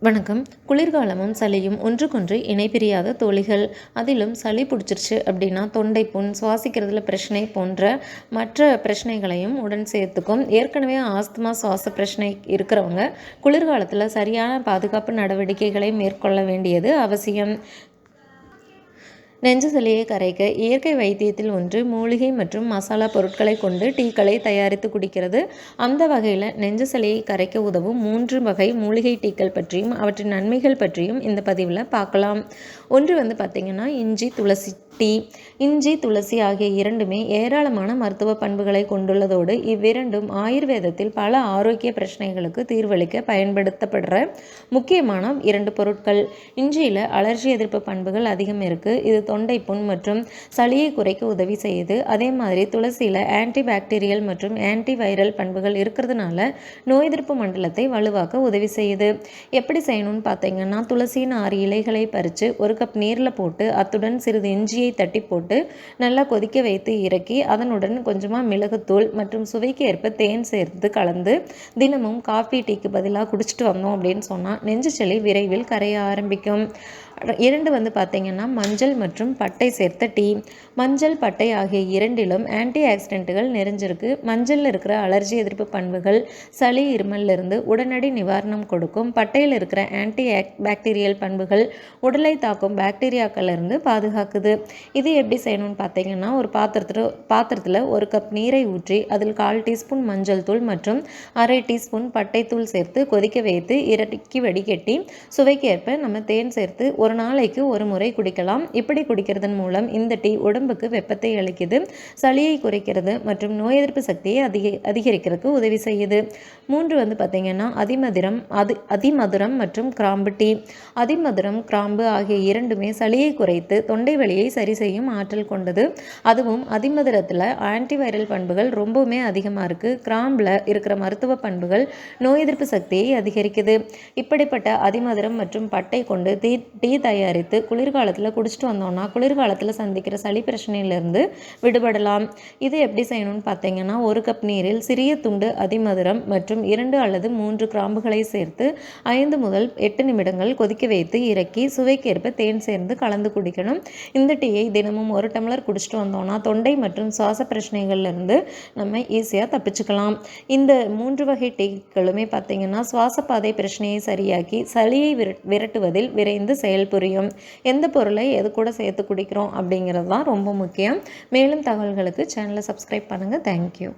வணக்கம். குளிர்காலமும் சளியும் ஒன்றுக்கொன்று இணைப்பிரியாத தோழிகள். அதிலும் சளி பிடிச்சிருச்சு அப்படின்னா தொண்டை புண் சுவாசிக்கிறதுல பிரச்சனை போன்ற மற்ற பிரச்சனைகளையும் உடன் சேர்த்துக்கும். ஏற்கனவே ஆஸ்துமா சுவாச பிரச்சனை இருக்கிறவங்க குளிர்காலத்தில் சரியான பாதுகாப்பு நடவடிக்கைகளை மேற்கொள்ள வேண்டியது அவசியம். நெஞ்சு சளியை கரைக்க இயற்கை வைத்தியத்தில் ஒன்று மூலிகை மற்றும் மசாலா பொருட்களை கொண்டு டீக்களை தயாரித்து குடிக்கிறது. அந்த வகையில் நெஞ்சு சளியை கரைக்க உதவும் மூன்று வகை மூலிகை டீக்கள் பற்றியும் அவற்றின் நன்மைகள் பற்றியும் இந்த பதிவில் பார்க்கலாம். ஒன்று வந்து பார்த்திங்கன்னா இஞ்சி துளசி டீ. இஞ்சி துளசி ஆகிய இரண்டுமே ஏராளமான மருத்துவ பண்புகளை கொண்டுள்ளதோடு இவ்விரண்டும் ஆயுர்வேதத்தில் பல ஆரோக்கிய பிரச்சனைகளுக்கு தீர்வளிக்க பயன்படுத்தப்படுற முக்கியமான இரண்டு பொருட்கள். இஞ்சியில் அலர்ஜி எதிர்ப்பு பண்புகள் அதிகம் இருக்குது இது தொண்டை புண் மற்றும் சளியை குறைக்க உதவி செய்யுது. அதே மாதிரி துளசியில் ஆன்டி பாக்டீரியல் மற்றும் ஆன்டி வைரல் பண்புகள் இருக்கிறதுனால நோய் எதிர்ப்பு மண்டலத்தை வலுவாக்க உதவி செய்யுது. எப்படி செய்யணும்னு பார்த்தீங்கன்னா துளசியின் ஆறு இலைகளை பறித்து ஒரு கப் நீரில் போட்டு அத்துடன் சிறிது இஞ்சியை தட்டி போட்டு நல்லா கொதிக்க வைத்து இறக்கி அதனுடன் கொஞ்சமாக மிளகுத்தூள் மற்றும் சுவைக்கு ஏற்ப தேன் சேர்த்து கலந்து தினமும் காஃபி டீக்கு பதிலாக குடிச்சிட்டு வந்தோம் அப்படின்னு சொன்னால் நெஞ்சு சளி விரைவில் கரைய ஆரம்பிக்கும். இரண்டு வந்து பார்த்திங்கன்னா மஞ்சள் மற்றும் பட்டை சேர்த்த டீ மஞ்சள் பட்டை ஆகிய இரண்டிலும் ஆன்டி ஆக்சிடென்ட்டுகள் நிறைஞ்சிருக்கு. மஞ்சளில் இருக்கிற அலர்ஜி எதிர்ப்பு பண்புகள் சளி இருமல்லிருந்து உடனடி நிவாரணம் கொடுக்கும். பட்டையில் இருக்கிற ஆன்டி பாக்டீரியல் பண்புகள் உடலை தாக்கும் பாக்டீரியாக்களிலிருந்து பாதுகாக்குது. இது எப்படி செய்யணும்னு பார்த்தீங்கன்னா ஒரு பாத்திரத்தில் பாத்திரத்தில் ஒரு கப் நீரை ஊற்றி அதில் கால் டீஸ்பூன் மஞ்சள் தூள் மற்றும் அரை டீஸ்பூன் பட்டைத்தூள் சேர்த்து கொதிக்க வைத்து இறக்கி வடிகட்டி சுவைக்கேற்ப நம்ம தேன் சேர்த்து ஒரு நாளைக்கு ஒரு முறை குடிக்கலாம். இப்படி குடிக்கிறதன் மூலம் இந்த டீ உடம்புக்கு வெப்பத்தை அளிக்குது சளியை குறைக்கிறது மற்றும் நோய் எதிர்ப்பு சக்தியை அதிக அதிகரிக்கிறதுக்கு உதவி செய்யுது. மூன்று வந்து பார்த்திங்கன்னா அதிமதுரம் அதி அதிமதுரம் மற்றும் கிராம்பு டீ. அதிமதுரம் கிராம்பு ஆகிய இரண்டுமே சளியை குறைத்து தொண்டை வலியை சரி செய்யும் ஆற்றல் கொண்டது. அதுவும் அதிமதுரத்தில் ஆன்டிவைரல் பண்புகள் ரொம்பவுமே அதிகமாக இருக்குது கிராம்பில் இருக்கிற மருத்துவ பண்புகள் நோய் எதிர்ப்பு சக்தியை அதிகரிக்குது. இப்படிப்பட்ட அதிமதுரம் மற்றும் பட்டை கொண்டு டீ டீ தயாரித்து குளிர்காலத்தில் குடிச்சிட்டு வந்தோம்னா குளிர்காலத்தில் சந்திக்கிற சளி பிரச்சனையிலேருந்து விடுபடலாம். இது எப்படி செய்யணும்னு பார்த்தீங்கன்னா ஒரு கப் நீரில் சிறிய துண்டு அதிமதுரம் மற்றும் இரண்டு அல்லது மூன்று கிராம்புகளை சேர்த்து ஐந்து முதல் எட்டு நிமிடங்கள் கொதிக்க வைத்து இறக்கி சுவைக்கேற்ப தேன் சேர்ந்து கலந்து குடிக்கணும். இந்த டீயை தினமும் ஒரு டம்ளர் குடிச்சிட்டு வந்தோம்னா தொண்டை மற்றும் சுவாச பிரச்சனைகள்லேருந்து நம்ம ஈஸியாக தப்பிச்சுக்கலாம். இந்த மூன்று வகை டீக்களுமே பார்த்திங்கன்னா சுவாசப்பாதை பிரச்சனையை சரியாக்கி சளியை விரட்டுவதில் விரைந்து செயல் செயல் புரியும். எந்த பொருளை எது கூட சேர்த்து குடிக்கிறோம் அப்படிங்கிறது தான் ரொம்ப முக்கியம். மேலும் தகவல்களுக்கு சேனலை சப்ஸ்கிரைப் பண்ணுங்கள் தேங்க்யூ